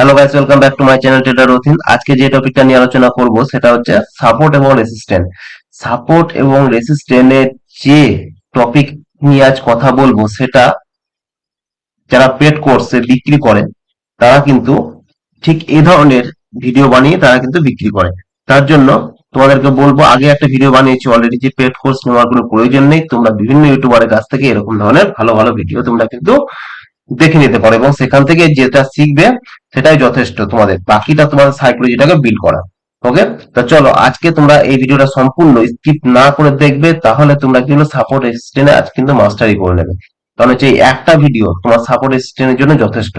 Hello guys welcome back to my channel trader Rathin আজকে যে টপিকটা নিয়ে আলোচনা করব, সেটা হচ্ছে সাপোর্ট এবং রেসিস্ট্যান্ট সাপোর্ট এবং রেসিস্ট্যান্টের যে টপিক নিয়ে আজ কথা বলব, সেটা যারা পেড কোর্সে বিক্রি করে তারা কিন্তু ঠিক এই ধরনের ভিডিও বানিয়ে তারা কিন্তু বিক্রি করে তার জন্য তোমাদেরকে বলব, আগে একটা ভিডিও বানিয়েছি অলরেডি যে পেড কোর্স নেওয়ার কোনো প্রয়োজন নেই। তোমরা বিভিন্ন ইউটিউবারের কাছ থেকে এরকম ধরনের ভালো ভালো ভিডিও তোমরা কিন্তু দেখে নিতে পারো এবং সেখান থেকে যেটা শিখবে সেটাই যথেষ্ট তোমাদের। বাকিটা তোমাদের সাইকোলজিটাকে বিল্ড করা। ওকে তো চলো, আজকে তোমরা এই ভিডিওটা সম্পূর্ণ স্কিপ না করে দেখবে, তাহলে তোমরা কিন্তু সাপোর্ট রেসিস্টেন্টে আজ কিন্তু মাস্টারি করে নেবে। কারণ হচ্ছে একটা ভিডিও তোমার সাপোর্ট রেসিস্টেন্টের জন্য যথেষ্ট।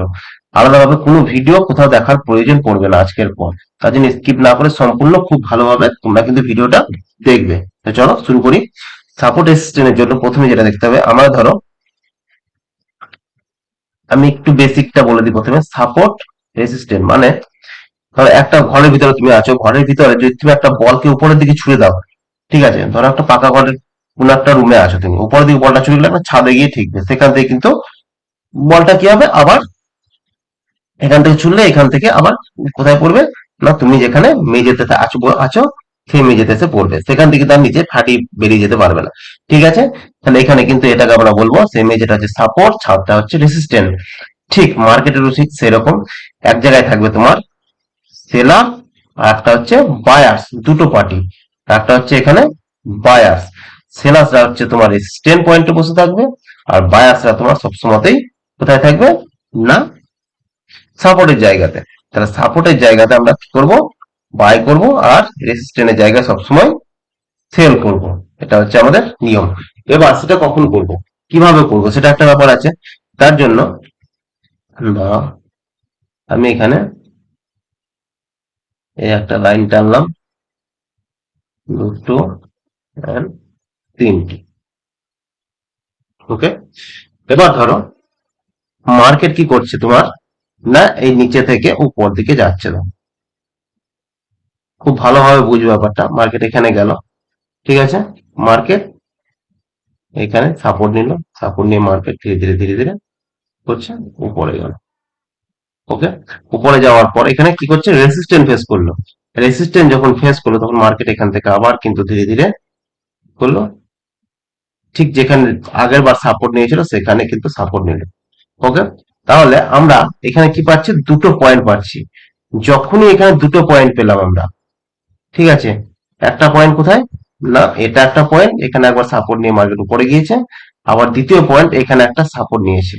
আলাদাভাবে কোনো ভিডিও কোথাও দেখার প্রয়োজন পড়বে না আজকের পর। তার জন্য স্কিপ না করে সম্পূর্ণ খুব ভালোভাবে তোমরা কিন্তু ভিডিওটা দেখবে। তো চলো, শুরু করি। সাপোর্ট রেসিস্টেন্টের জন্য প্রথমে যেটা দেখতে হবে, আমরা ধরো আমি একটু বেসিকটা বলে দিই প্রথমে সাপোর্ট রেসিস্ট্যান্ট মানে ধরো একটা ঘরের ভিতরে তুমি আছো, ঘরের ভিতরে যদি তুমি একটা বলকে উপরের দিকে ছুড়ে দাও, ঠিক আছে? ধরো একটা পাকা ঘরের কোন একটা রুমে আছো তুমি, উপরের দিকে বলটা ছুড়ে দিলে একটা ছাদে গিয়ে ঠিকবে, সেখান থেকে কিন্তু বলটা কি হবে? আবার এখান থেকে ছুড়লে এখান থেকে আবার কোথায় পড়বে? না, তুমি যেখানে মেঝেতে আছো আছো সেই মেঝেতে এসে পড়বে। সেখান থেকে তার নিচে ফাটি বেরিয়ে যেতে পারবে না। ঠিক আছে? তাহলে এখানে কিন্তু এটাকে আমরা বলব সেই যেটা হচ্ছে সাপোর্ট ছাদটা হচ্ছে রেসিস্ট্যান্ট ঠিক মার্কেটেরও ঠিক সেরকম। এক জায়গায় থাকবে তোমার সেলার আর একটা হচ্ছে বায়ার্স দুটো পার্টি একটা হচ্ছে এখানে বায়ার্স সেলার্সরা হচ্ছে তোমার রেসিস্ট্যান্ট পয়েন্টে বসে থাকবে আর বায়ার্সরা তোমার সবসময়তেই কোথায় থাকবে? না সাপোর্টের জায়গাতে। তাহলে সাপোর্টের জায়গাতে আমরা কি করব? বাই করব আর রেসিস্ট্যান্টের জায়গায় সবসময় সেল করব। এটা হচ্ছে আমাদের নিয়ম। এবার সেটা কখন করব? কীভাবে করব? সেটা একটা ব্যাপার আছে। তার জন্য আমি এখানে এই একটা লাইন টানলাম। দুটো তিনটি। ওকে এবার ধরো মার্কেট কি করছে তোমার? না, এই নিচে থেকে উপর দিকে যাচ্ছে না। খুব ভালোভাবে বুঝবে ব্যাপারটা। মার্কেট এখানে গেল। ঠিক আছে? মার্কেট এখানে সাপোর্ট নিল। সাপোর্ট নিয়ে মার্কেট ধীরে ধীরে ধীরে ধীরে করছে। উপরে গেল। ওকে উপরে যাওয়ার পর এখানে কি করছে? রেসিস্ট্যান্ট ফেস করল। রেসিস্ট্যান্ট যখন ফেস করল, তখন মার্কেট এখান থেকে আবার কিন্তু ধীরে ধীরে করল। ঠিক যেখানে আগের বার সাপোর্ট নিয়েছিল, সেখানে কিন্তু সাপোর্ট নিল। ওকে তাহলে আমরা এখানে কি পাচ্ছি? দুটো পয়েন্ট পাচ্ছি। যখনই এখানে দুটো পয়েন্ট পেলাম আমরা ঠিক আছে? একটা পয়েন্ট কোথায়? না, এটা একটা পয়েন্ট এখানে একবার সাপোর্ট নিয়ে মার্কেট উপরে গিয়েছে। আবার দ্বিতীয় পয়েন্ট এখানে একটা সাপোর্ট নিয়েছে।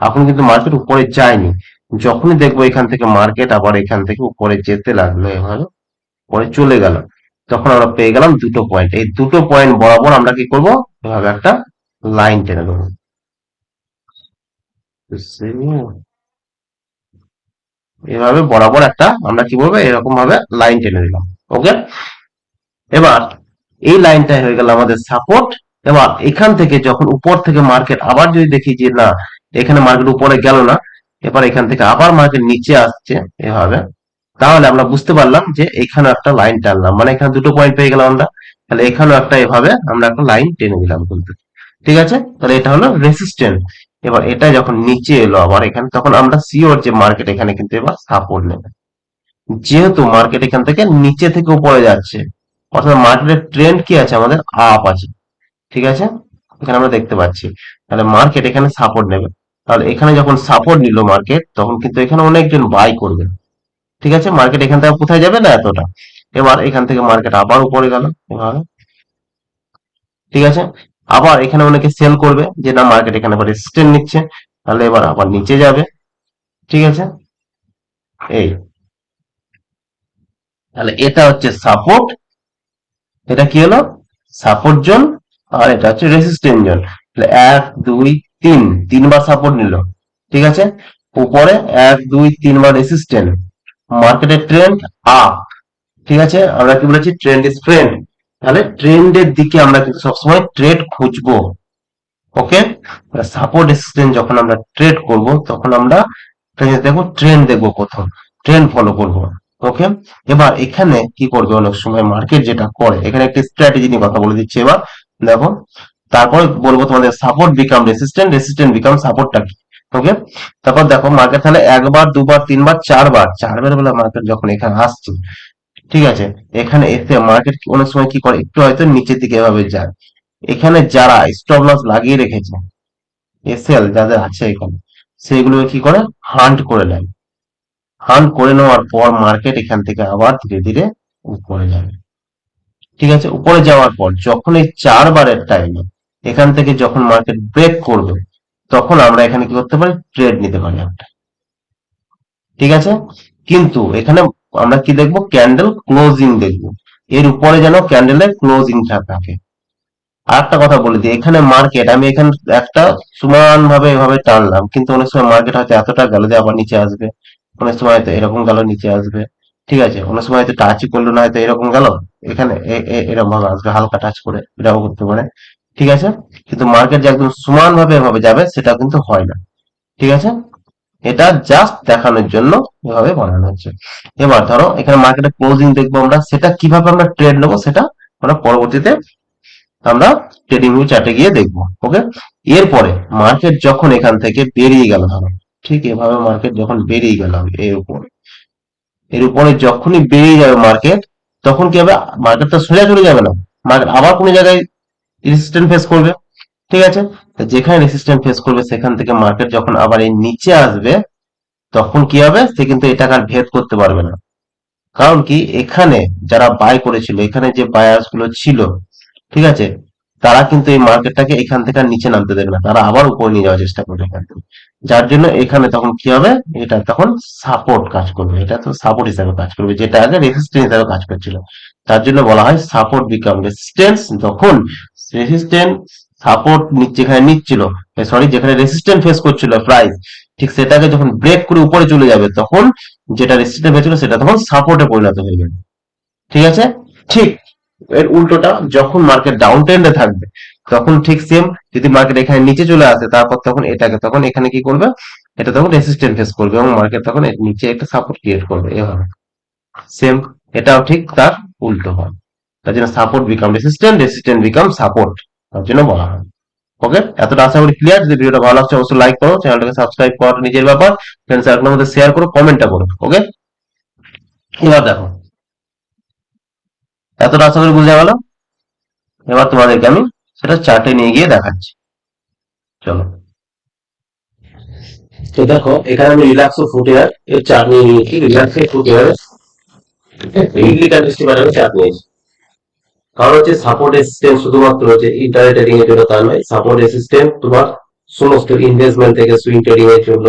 এখন কিন্তু মার্কেট উপরে যায়নি। যখনই দেখব এখান থেকে মার্কেট আবার এখান থেকে উপরে যেতে লাগল এভাবে পরে চলে গেল। তখন আমরা পেয়ে গেলাম দুটো পয়েন্ট এই দুটো পয়েন্ট বরাবর আমরা কি করব? এভাবে একটা লাইন টেনে দেবো এভাবে বরাবর একটা আমরা কি বলব? এরকম ভাবে লাইন টেনে দিলাম। ওকে এবার এই লাইনটাই হয়ে গেল আমাদের সাপোর্ট এবার এখান থেকে যখন উপর থেকে মার্কেট আবার যদি দেখি যে না, এখানে মার্কেট উপরে গেল না, এবার এখান থেকে আবার মার্কেট নিচে আসছে এভাবে, তাহলে আমরা বুঝতে পারলাম যে এখানে একটা লাইন টানলাম। মানে এখানে দুটো পয়েন্ট পেয়ে গেলাম আমরা, তাহলে এখানেও একটা এভাবে আমরা একটা লাইন টেনে দিলাম কিন্তু। ঠিক আছে? তাহলে এটা হলো রেসিস্ট্যান্ট এবার এটা যখন নিচে এলো আবার এখানে, তখন আমরা সিওর যে মার্কেট এখানে কিন্তু এবার সাপোর্ট নেবে। যেহেতু মার্কেট এখান থেকে নিচে থেকে উপরে যাচ্ছে, অর্থাৎ মার্কেটের ট্রেন্ড কি আছে? আমাদের আপ আছে। ঠিক আছে? এখানে আমরা দেখতে পাচ্ছি। তাহলে মার্কেট এখানে সাপোর্ট নেবে। তাহলে এখানে যখন সাপোর্ট নিল মার্কেট তখন কিন্তু এখানে অনেকজন বাই করবে। ঠিক আছে? মার্কেট এখান থেকে কোথায় যাবে? না, এতটা। এবার এখান থেকে মার্কেট আবার উপরে গেল এভাবে। ঠিক আছে? আবার এখানে অনেকে সেল করবে, যে না মার্কেট এখানে আবার রেজিস্ট্যান্ট নিচ্ছে। তাহলে এবার আবার নিচে যাবে। ঠিক আছে? এই। তাহলে এটা হচ্ছে সাপোর্ট এটা কি হলো? সাপোর্ট জোন আর এটা হচ্ছে রেসিস্ট্যান্ট জোন এক, দুই, তিন, তিনবার সাপোর্ট নিল, ঠিক আছে? উপরে এক, দুই, তিনবার রেসিস্ট্যান্ট মার্কেটের ট্রেন্ড আপ ঠিক আছে? আমরা কি বলেছি? ট্রেন্ড ইজ ট্রেন্ড তাহলে ট্রেন্ডের দিকে আমরা কিন্তু সবসময় ট্রেড খুঁজবো, ওকে? সাপোর্ট রেসিস্ট্যান্ট যখন আমরা ট্রেড করব, তখন আমরা দেখো ট্রেন্ড দেখব প্রথম ট্রেন্ড ফলো করব। ওকে এবার এখানে কি করবে অনেক সময় মার্কেট যেটা করে, এখানে একটা স্ট্র্যাটেজি নিয়ে কথা বলে দিচ্ছি এবার। দেখো, তারপর বলব তোমাদের support become resistant resistant become সাপোর্টটা কি? ওকে তারপর দেখো মার্কেট তাহলে একবার, দুবার, তিনবার, চারবার চারবার বেলা মার্কেট যখন এখানে আসছে, ঠিক আছে? এখানে এসে মার্কেট অনেক সময় কি করে? একটু হয়তো নিচের দিকে এভাবে যায়। এখানে যারা স্টপ লস লাগিয়ে রেখেছে এসএল যাদের আছে এখানে সেগুলো কি করে? হান্ট করে নেয়। হান্ট করে নেওয়ার পর মার্কেট এখান থেকে আবার ধীরে ধীরে উপরে যাবে। ঠিক আছে? উপরে যাওয়ার পর যখন এই চারবারের টাইমে এখান থেকে যখন মার্কেট ব্রেক করবে, তখন আমরা এখানে কি করতে পারি? ট্রেড নিতে পারি একটা ঠিক আছে? কিন্তু এখানে আমরা কি দেখব? ক্যান্ডেল ক্লোজিং দেখব। এর উপরে যেন ক্যান্ডেলের ক্লোজিংটা থাকে। আর একটা কথা বলে দিই, এখানে মার্কেট আমি এখানে একটা সমান ভাবে এভাবে টানলাম, কিন্তু অনেক সময় মার্কেট হয়তো এতটা গেল যে আবার নিচে আসবে। অনেক সময় হয়তো এরকম গেল, নিচে আসবে। ঠিক আছে, অনেক সময় হয়তো টাচই করল না, হয়তো এরকম গেল। এখানে এরকম ভাবে আসবে হালকা টাচ করে এটাও করতে পারে। ঠিক আছে? কিন্তু মার্কেট যে একদম সমান ভাবে এভাবে যাবে, সেটা কিন্তু হয় না। ঠিক আছে? এটা জাস্ট দেখানোর জন্য এভাবে বানানো হচ্ছে। এবার ধরো, এখানে মার্কেটে ক্লোজিং দেখব আমরা, সেটা কীভাবে আমরা ট্রেড নেব সেটা আমরা পরবর্তীতে আমরা ট্রেডিং চার্টে গিয়ে দেখব। ওকে এরপরে মার্কেট যখন এখান থেকে বেরিয়ে গেল ধরো ঠিক এভাবে মার্কেট যখন বেরিয়ে গেল, এর উপরে। এর উপরে যখনই বেরিয়ে যাবে মার্কেট তখন কি হবে? মার্কেট তো সোজা চলে যাবে না। মার্কেট আবার কোনো জায়গায় রেজিস্ট্যান্ট ফেস করবে। ঠিক আছে? যেখানে রেজিস্ট্যান্ট ফেস করবে, সেখান থেকে মার্কেট যখন আবার এই নিচে আসবে, তখন কি হবে? সে কিন্তু এটাকে আর ভেদ করতে পারবে না। কারণ কি? এখানে যারা বাই করেছিল, এখানে যে বায়ার্সগুলো ছিল, ঠিক আছে? তারা কিন্তু এই মার্কেটটাকে এখান থেকে নিচে নামতে দেবে না। তারা আবার উপরে নিয়ে যাওয়ার চেষ্টা করবে এখান থেকে। যার জন্য এখানে তখন কি হবে? এটা তখন সাপোর্ট কাজ করবে। এটা তো সাপোর্ট হিসাবে কাজ করবে, যেটা আগে রেজিস্ট্যান্স হিসাবে কাজ করছিল। তার জন্য বলা হয় সাপোর্ট বিকাম রেজিস্ট্যান্স যখন রেজিস্ট্যান্স সাপোর্ট যেখানে নিচ্ছিল সরি যেখানে রেজিস্ট্যান্ট ফেস করছিল প্রাইস ঠিক সেটাকে যখন ব্রেক করে উপরে চলে যাবে, তখন যেটা রেজিস্ট্যান্ট হয়েছিল সেটা তখন সাপোর্টে পরিণত হয়ে যাবে। ঠিক আছে? ঠিক। এর উল্টোটা যখন মার্কেট ডাউন ট্রেন্ডে থাকবে, তখন ঠিক সেম যদি মার্কেট এখানে নিচে চলে আসে, তারপর তখন এটাকে, তখন এখানে কি করবে? এটা তখন রেসিস্ট্যান্ট ফেস করবে এবং মার্কেট তখন নিচে একটা সাপোর্ট ক্রিয়েট করবে, এভাবে। সেম এটাও ঠিক তার উল্টো হয়। তার জন্য support become resistant resistant become support তার জন্য বলা হয়। ওকে এতটা আশা করি ক্লিয়ার যদি ভিডিওটা ভালো লাগছে, অবশ্যই লাইক করো চ্যানেলটাকে সাবস্ক্রাইব করো, নিজের ব্যাপার ফ্রেন্ডস সার্কেলের মধ্যে শেয়ার করো কমেন্টটা করো ওকে এবার দেখো এতটা আশা করি বুঝে গেল? এবার তোমাদেরকে আমি সেটা চার্টে নিয়ে গিয়ে দেখাচ্ছি। চলো। তো দেখো, এখানে আমি রিল্যাক্সো ফুটিয়ার এর চার্ট নিয়ে নিয়েছি। রিল্যাক্সো ফুটিয়ার উইকলি ক্যান্ডেলস্টিক প্যাটার্নে চার্ট নিয়েছি। কারণ হচ্ছে সাপোর্ট রেসিস্ট্যান্ট শুধুমাত্র হচ্ছে ইন্টারনেট ট্রেডিং এর জন্য তা নয় সাপোর্ট রেসিস্ট্যান্ট তোমার সমস্ত ইনভেস্টমেন্ট থেকে সুইং ট্রেডিং এর জন্য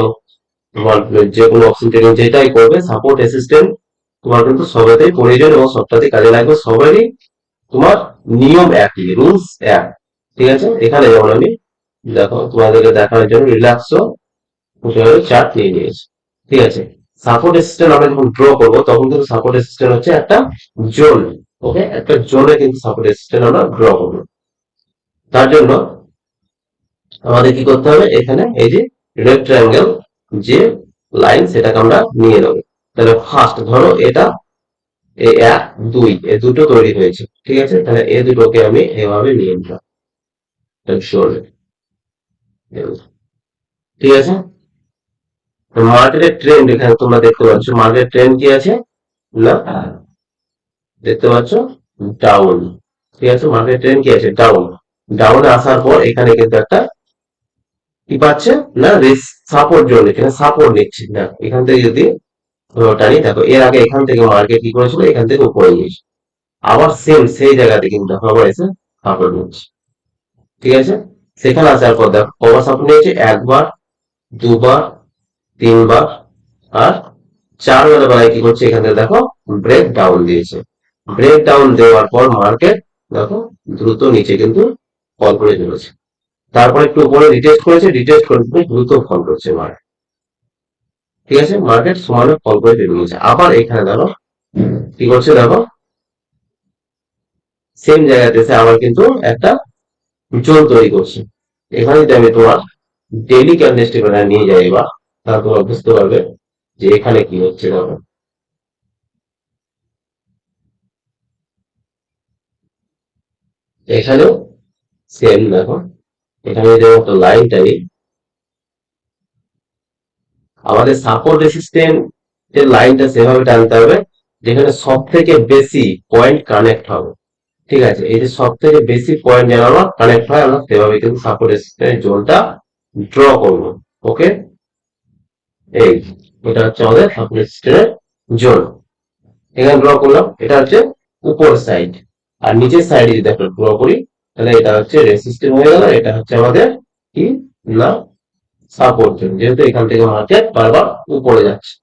তোমার যে কোনো অপশন ট্রেডিং যেটাই করবে সাপোর্ট রেসিস্ট্যান্ট তোমার কিন্তু সবেতেই প্রয়োজন এবং সবটাতেই কাজে লাগবে সবারই তোমার নিয়ম একই রুলস এক, ঠিক আছে? এখানে যেমন আমি দেখো, তোমাদেরকে দেখানোর জন্য রিল্যাক্সও চার্ট নিয়ে নিয়েছি, ঠিক আছে? সাপোর্ট রেসিস্ট্যান্ট আমরা যখন ড্র করব, তখন কিন্তু সাপোর্ট রেসিস্ট্যান্ট হচ্ছে একটা জোন ওকে একটা জোনে কিন্তু সাপোর্ট রেসিস্ট্যান্ট আমরা ড্র করব। তার জন্য আমাদের কি করতে হবে? এখানে এই যে রেড ট্রায়াঙ্গেল যে লাইন সেটাকে আমরা নিয়ে নেব। তাহলে ফার্স্ট ধরো এটা এই এক, দুই, এ দুটো তৈরি হয়েছে, ঠিক আছে? তাহলে এ দুটোকে আমি এভাবে নিয়ে নিলাম। ঠিক আছে? মার্কেটের ট্রেন্ড এখানে তোমরা দেখতে পাচ্ছ মার্কেট ট্রেন্ড কি আছে? না? দেখতে পাচ্ছ? ডাউন ঠিক আছে? মার্কেট ট্রেন্ড কি আছে? ডাউন ডাউনে আসার পর এখানে কিন্তু একটা কি পাচ্ছে? না সাপোর্ট জোন এখানে সাপোর্ট নিচ্ছে। না, এখান থেকে যদি টানি দেখো, এর আগে এখান থেকে মার্কেট কি করেছিল? এখান থেকে উপরে গিয়েছে আবার সেম সেই জায়গাতে কিন্তু আবার এসে সাপোর্ট নিচ্ছে ঠিক আছে? সেখানে আসার পর দেখো, কবার সাপোর্ট নিয়েছে একবার, দুবার, তিনবার, আর চারবার বেলায় কি করছে? এখান থেকে দেখো ব্রেক ডাউন দিয়েছে। ব্রেক ডাউন দেওয়ার পর মার্কেট দেখো, দ্রুত নিচে কিন্তু ফল করে চলেছে তারপর একটু উপরে রিটেস্ট করেছে রিটেস্ট করে দ্রুত ফল করছে মার্কেট ঠিক আছে? মার্কেট সমানে ফল করে বেরিয়েছে আবার এখানে দেখো, কি করছে দেখো? সেম জায়গাতে আবার কিন্তু একটা জোর তৈরি করছে। এখানে যদি আমি তোমার ডেইলি ক্যান্ডেলস্টিক নিয়ে যাই তাহলে তোমরা বুঝতে পারবে যে এখানে কি হচ্ছে দেখো। এখানেও সেম দেখো। এখানে যে মতো লাইনটাই আমাদের সাপোর্ট রেসিস্টেন্ট এর লাইনটা সেভাবে টানতে হবে, যেখানে সব থেকে বেশি পয়েন্ট কানেক্ট হবে। ঠিক আছে? এই যে সব থেকে বেশি পয়েন্ট যেন আমার কানেক্ট হয়, আমরা সেভাবে কিন্তু সাপোর্ট রেসিস্ট্যান্ট জোনটা ড্র করব। ওকে এই, এটা হচ্ছে আমাদের সাপোর্ট রেসিস্ট্যান্টের জোন। এখানে ড্র করলাম, এটা হচ্ছে উপর সাইড আর নিচের সাইডে যদি একটা ড্র করি, তাহলে এটা হচ্ছে রেসিস্টেন্ট হয়ে গেল, এটা হচ্ছে আমাদের কি? না সাপোর্ট জোন যেহেতু এখান থেকে মার্কেট বারবার উপরে যাচ্ছে।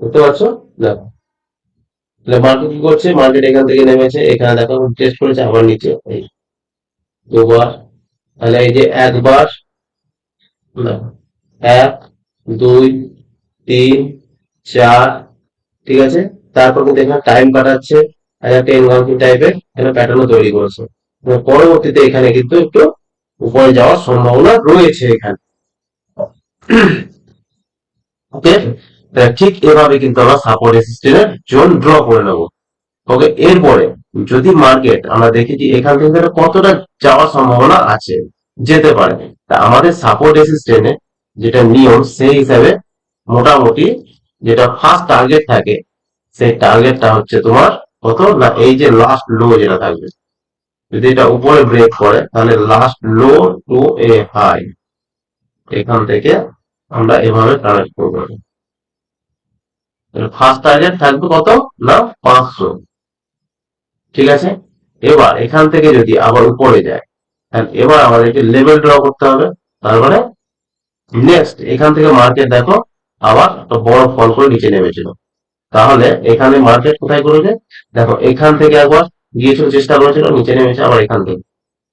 বুঝতে পারছ? দেখো। তাহলে মার্কেট কি করছে? মার্কেট এখান থেকে নেমেছে, এখানে দেখো টেস্ট করেছে, আবার নিচে, এই দুবার। তাহলে এই যে একবার এক, দুই, তিন, চার, ঠিক আছে? তারপর কিন্তু এখানে টাইম কাটাচ্ছে, একটা টাইপের এখানে প্যাটার্নও তৈরি করছে। পরবর্তীতে এখানে কিন্তু একটু উপরে যাওয়ার সম্ভাবনা রয়েছে এখানে। ওকে ঠিক এভাবে কিন্তু আমরা সাপোর্ট রেসিস্টেন্সের জোন ড্র করে নেব। ওকে এরপরে যদি মার্কেট আমরা দেখি যে এখান থেকে কতটা যাওয়ার সম্ভাবনা আছে, যেতে পারে, তা আমাদের সাপোর্ট রেসিস্টেন্সে যেটা নিয়ম, সেই হিসাবে মোটামুটি যেটা ফার্স্ট টার্গেট থাকে, সেই টার্গেটটা হচ্ছে তোমার কত? না, এই যে লাস্ট লো যেটা থাকবে। যদি এটা উপরে ব্রেক করে, তাহলে last low to a high এখান থেকে আমরা এভাবে কানেক্ট করব। ফার্স্ট টার্গেট থাকবে কত? না, পাঁচশো। ঠিক আছে? এবার এখান থেকে যদি আবার উপরে যায় তাহলে এবার আমাদেরকে লেভেল ড্র করতে হবে। তার মানে নেক্সট এখান থেকে মার্কেট দেখো, আবার বড় ফল করে নিচে নেমেছিল। তাহলে এখানে মার্কেট কোথায় করেছে? দেখো, এখান থেকে একবার গিয়েছিল চেষ্টা করেছিল, নিচে নেমেছে, আবার এখান থেকে।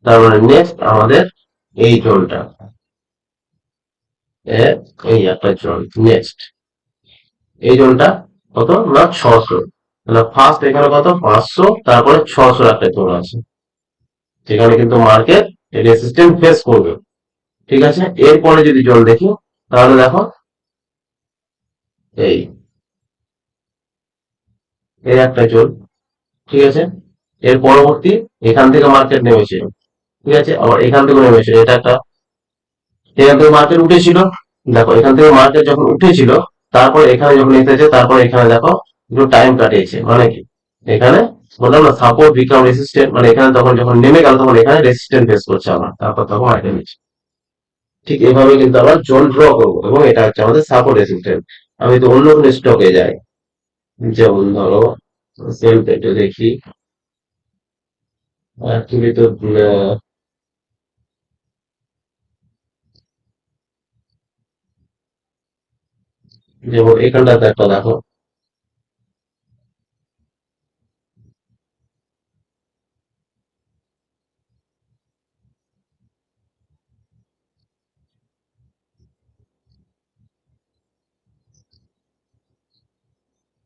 তার মানে নেক্সট আমাদের এই জোনটা। এই একটা জোন নেক্সট এই জোনটা কত? না, ছশো। তাহলে ফার্স্ট এখানে কত? পাঁচশো, তারপরে ছশো একটা জোন আছে। সেখানে কিন্তু মার্কেট রেসিস্ট্যান্ট ফেস করবে। ঠিক আছে? এরপরে যদি জল দেখি, তাহলে দেখো, এই। এই একটা জল ঠিক আছে? এর পরবর্তী এখান থেকে মার্কেট নেমেছে। ঠিক আছে? আবার এখান থেকে নেমেছে। এটা একটা এখান থেকে মার্কেট উঠেছিল। দেখো, এখান থেকে মার্কেট যখন উঠেছিল, তারপর এখানে যখন এসেছে, তারপর এখানে দেখো একটু টাইম কাটিয়েছে। মানে কি? এখানে বললাম না সাপোর্ট বিকাম রেসিস্ট্যান্ট মানে এখানে তখন যখন নেমে গেল, তখন এখানে রেসিস্ট্যান্ট ফেস করছে আমার। তারপর তখন আইটেম নিচ্ছে ঠিক এভাবে কিন্তু আমরা জোন ড্র করব এবং এটা হচ্ছে আমাদের সাপোর্ট রেসিস্ট্যান্ট আমি তো অন্য কোনো স্টকে যাই। যেমন ধরো পেটে দেখি। অ্যাকচুয়ালি তো যেমন এখানটাতে একটা দেখো।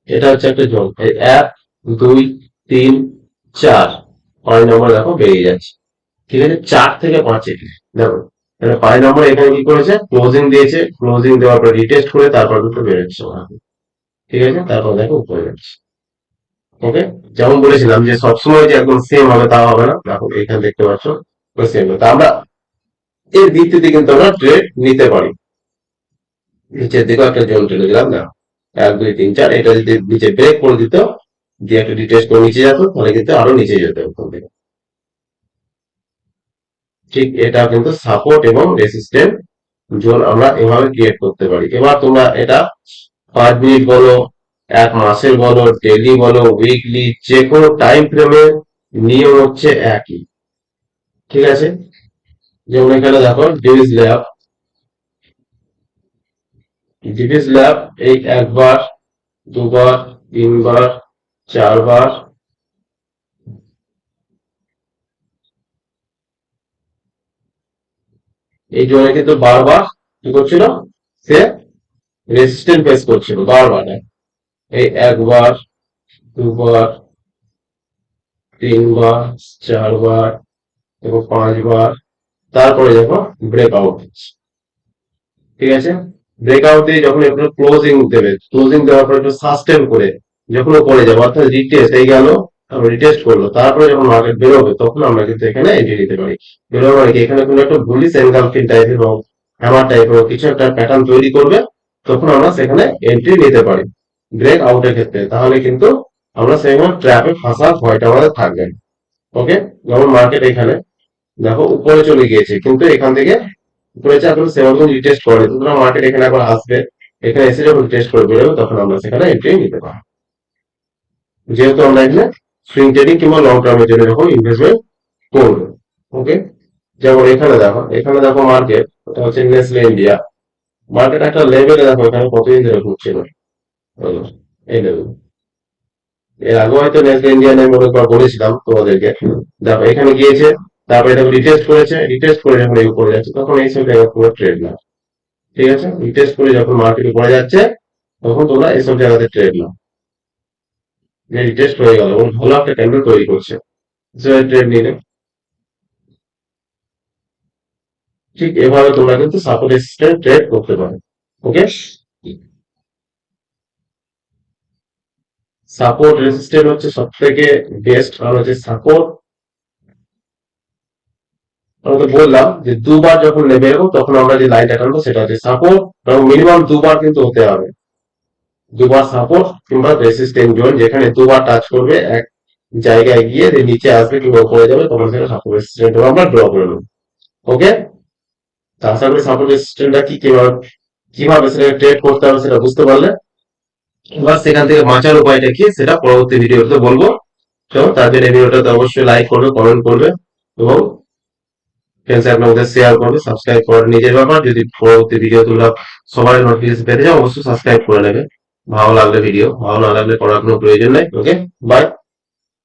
এটা হচ্ছে একটা জোন। এক দুই তিন চার। পাঁচ নম্বর দেখো বেরিয়ে যাচ্ছে। ঠিক আছে? চার থেকে পাঁচে দেখো তাহলে পাঁচ নম্বর এখানে কি করেছে? ক্লোজিং দিয়েছে। ক্লোজিং দেওয়ার পর রিটেস্ট করে তারপর দুটো বেরোচ্ছে। ঠিক আছে? তারপর দেখো উপরে যাচ্ছে। ওকে যেমন বলেছিলাম যে সবসময় যে একদম সেম হবে তা হবে না। দেখো এখানে দেখতে পাচ্ছ সেম তা আমরা এর ভিত্তিতে কিন্তু আমরা ট্রেড নিতে পারি। নিচের দিকে একটা জোন টেনে দিলাম না এক, দুই, তিন, চার। এটা যদি নিচে ব্রেক করে দিত দিয়ে একটা ডিটেস্ট করে নিচে যেত, তাহলে কিন্তু আরও নিচে যেত ওখান থেকে ঠিক, এটা কিন্তু সাপোর্ট এবং রেসিস্ট্যান্ট জোন আমরা এভাবে ক্রিয়েট করতে পারি। এবার তোমরা এটা পাঁচ মিনিট বলো, এক মাসের বলো ডেলি বলো উইকলি যে কোনো টাইম ফ্রেমে নিয়ম হচ্ছে একই। ঠিক আছে? যেমন এখানে দেখো ডিভিস ল্যাব ডিভিস ল্যাব এই একবার, দুবার, তিনবার চারবার। এই জোনে কিন্তু বারবার কি করছিল? সে রেজিস্ট্যান্ট ফেস করছিল, বারবার। এই একবার, দুবার, তিনবার, চারবার এবং পাঁচবার। তারপরে দেখো ব্রেকআউট ঠিক আছে? ব্রেকআউট যখন একটু ক্লোজিং দেবে ক্লোজিং দেওয়ার পর একটু সাস্টেন করে যখন উপরে যাবে, অর্থাৎ রিটেস্ট এই গেল রিটেস্ট করল, তারপরে যখন মার্কেট বেরোবে, তখন আমরা কিন্তু এখানে এন্ট্রি দিতে পারি। বেরোবে মানে কি? এখানে কোনো একটা বুলিশ এনগালফিং টাইপের হোক হ্যামার টাইপের কিছু একটা প্যাটার্ন তৈরি করবে, তখন আমরা সেখানে এন্ট্রি নিতে পারি। ব্রেক আউটের ক্ষেত্রে, তাহলে কিন্তু আমরা সেখানে ট্র্যাপে ফাঁসার ভয়টা আমাদের থাকবে। ওকে যেমন মার্কেট এখানে, দেখো, উপরে চলে গিয়েছে, কিন্তু এখান থেকে উপরে এখন সেরকম রিটেস্ট করে সুতরাং মার্কেট এখানে একবার আসবে, এখানে এসে যখন টেস্ট করে বেরোবে, তখন আমরা সেখানে এন্ট্রি নিতে পারব। যেহেতু আমরা এখানে সুইং ট্রেডিং কিংবা লং টার্মের জন্য যখন ইনভেস্টমেন্ট করব ওকে যেমন এখানে দেখো এখানে দেখো মার্কেট ওটা হচ্ছে নেসলে ইন্ডিয়া মার্কেট একটা লেভেলে দেখো এখানে কতদিন ধরে ঘুরছিল এই এর আগে হয়তো নেসলে ইন্ডিয়া নিয়ে আমি অনেকবার বলেছিলাম তোমাদেরকে। দেখো, এখানে গিয়েছে, তারপরে এটা রিটেস্ট করেছে রিটেস্ট করে যখন এই উপরে যাচ্ছে, তখন এই সব জায়গা পুরো ট্রেড না ঠিক আছে? রিটেস্ট করে যখন মার্কেট উপরে যাচ্ছে, তখন তোমরা এইসব জায়গাতে ট্রেড নাও। যে রিটেস্ট হয়ে গেল এবং ভালো একটা ক্যান্ডেল তৈরি করছে? ঠিক এভাবে তোমরা কিন্তু সাপোর্ট ট্রেড করতে পারো। ওকে সাপোর্ট হচ্ছে সব থেকে বেস্ট কারণ হচ্ছে সাপোর্ট আমি তো বললাম যে দুবার যখন নেমে তখন আমরা যে লাইনটা টানবো, সেটা হচ্ছে সাপোর্ট এবং মিনিমাম দুবার কিন্তু হতে হবে। দুবার সাপোর্ট কিংবা রেসিস্টেন্ট জোন যেখানে দুবার টাচ করবে, এক জায়গায় গিয়ে নিচে আসবে কিংবা উপরে যাবে, তখন সেটা সাপোর্ট রেসিস্ট্যান্ট আমরা ড্র করে নেব। ওকে তা আশা করি সাপোর্ট রেসিস্ট্যান্টটা কি কীভাবে কীভাবে সেটা ট্রেড করতে হবে সেটা বুঝতে পারলে। এবার সেখান থেকে বাঁচার উপায়টা কি, সেটা পরবর্তী ভিডিওতে বলব। তো তার জন্য ভিডিওটাতে অবশ্যই লাইক করবে কমেন্ট করবে এবং শেয়ার করবে সাবস্ক্রাইব করার নিজের ব্যাপার। যদি পরবর্তী ভিডিও তোমরা সবার নোটিফিকেশন পেতে যাও অবশ্যই সাবস্ক্রাইব করে নেবে। ভালো লাগলে ভিডিও ভালো না লাগলে করার কোনো প্রয়োজন নেই ওকে বাই